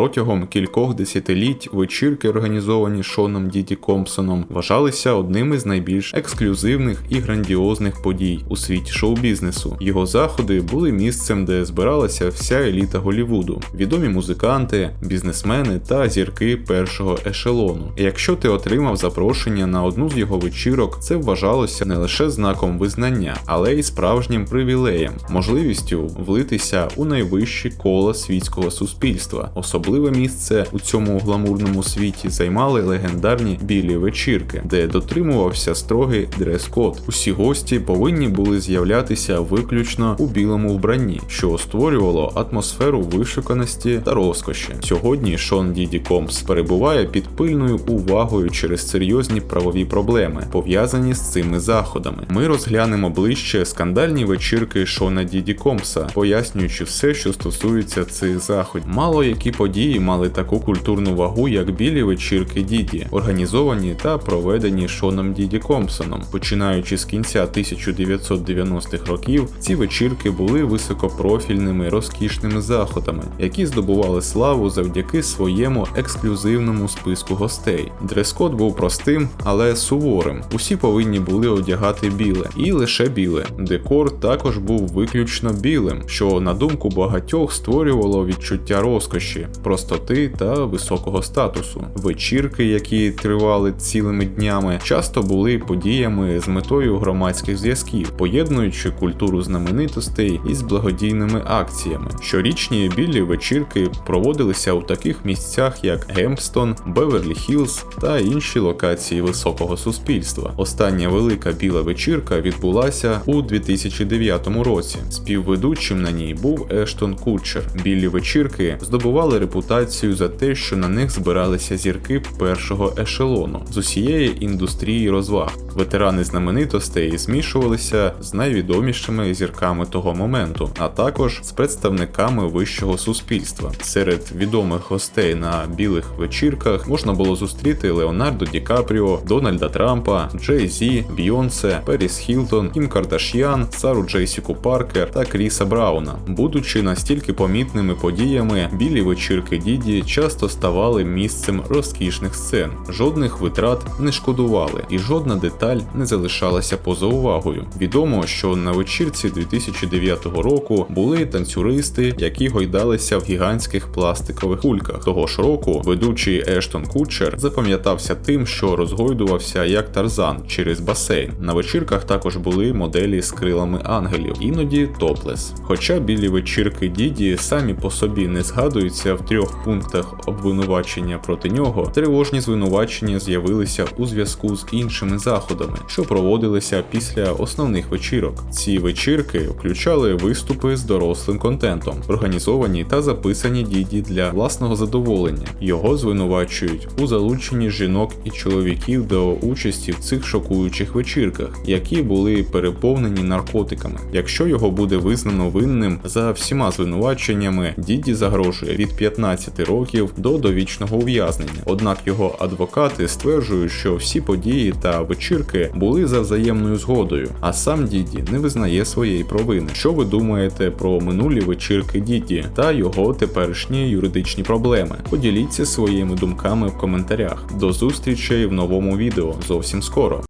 Протягом кількох десятиліть вечірки, організовані Шоном Діді Компсоном, вважалися одним із найбільш ексклюзивних і грандіозних подій у світі шоу-бізнесу. Його заходи були місцем, де збиралася вся еліта Голівуду, відомі музиканти, бізнесмени та зірки першого ешелону. Якщо ти отримав запрошення на одну з його вечірок, це вважалося не лише знаком визнання, але й справжнім привілеєм, можливістю влитися у найвищі кола світського суспільства. Особливе місце у цьому гламурному світі займали легендарні білі вечірки, де дотримувався строгий дрес-код. Усі гості повинні були з'являтися виключно у білому вбранні, що створювало атмосферу вишуканості та розкоші. Сьогодні Шон Діді Компс перебуває під пильною увагою через серйозні правові проблеми, пов'язані з цими заходами. Ми розглянемо ближче скандальні вечірки Шона Діді Компса, пояснюючи все, що стосується цих заходів. Мало які події мали таку культурну вагу, як білі вечірки Діді, організовані та проведені Шоном Діді Компсоном. Починаючи з кінця 1990-х років, ці вечірки були високопрофільними розкішними заходами, які здобували славу завдяки своєму ексклюзивному списку гостей. Дрес-код був простим, але суворим. Усі повинні були одягати біле, і лише біле. Декор також був виключно білим, що на думку багатьох створювало відчуття розкоші, простоти та високого статусу. Вечірки, які тривали цілими днями, часто були подіями з метою громадських зв'язків, поєднуючи культуру знаменитостей із благодійними акціями. Щорічні білі вечірки проводилися у таких місцях, як Гемпстон, Беверлі Хіллз та інші локації високого суспільства. Остання велика біла вечірка відбулася у 2009 році. Співведучим на ній був Ештон Кутчер. Білі вечірки здобували за те, що на них збиралися зірки першого ешелону з усієї індустрії розваг. Ветерани знаменитостей змішувалися з найвідомішими зірками того моменту, а також з представниками вищого суспільства. Серед відомих гостей на білих вечірках можна було зустріти Леонардо Ді Капріо, Дональда Трампа, Джей Зі, Бійонсе, Періс Хілтон, Кім Кардаш'ян, Сару Джейсіку Паркер та Кріса Брауна. Будучи настільки помітними подіями, білі вечірки Діді часто ставали місцем розкішних сцен. Жодних витрат не шкодували, і жодна деталь не залишалася поза увагою. Відомо, що на вечірці 2009 року були танцюристи, які гойдалися в гігантських пластикових кульках. Того ж року ведучий Ештон Кутчер запам'ятався тим, що розгойдувався як тарзан через басейн. На вечірках також були моделі з крилами ангелів, іноді топлес. Хоча білі вечірки Діді самі по собі не згадуються в трьох пунктах обвинувачення проти нього, тривожні звинувачення з'явилися у зв'язку з іншими заходами, що проводилися після основних вечірок. Ці вечірки включали виступи з дорослим контентом, організовані та записані діді для власного задоволення. Його звинувачують у залученні жінок і чоловіків до участі в цих шокуючих вечірках, які були переповнені наркотиками. Якщо його буде визнано винним за всіма звинуваченнями, діді загрожує від 15 років до довічного ув'язнення. Однак його адвокати стверджують, що всі події та вечірки були за взаємною згодою, а сам діді не визнає своєї провини. Що ви думаєте про минулі вечірки діді та його теперішні юридичні проблеми? Поділіться своїми думками в коментарях. До зустрічі в новому відео зовсім скоро.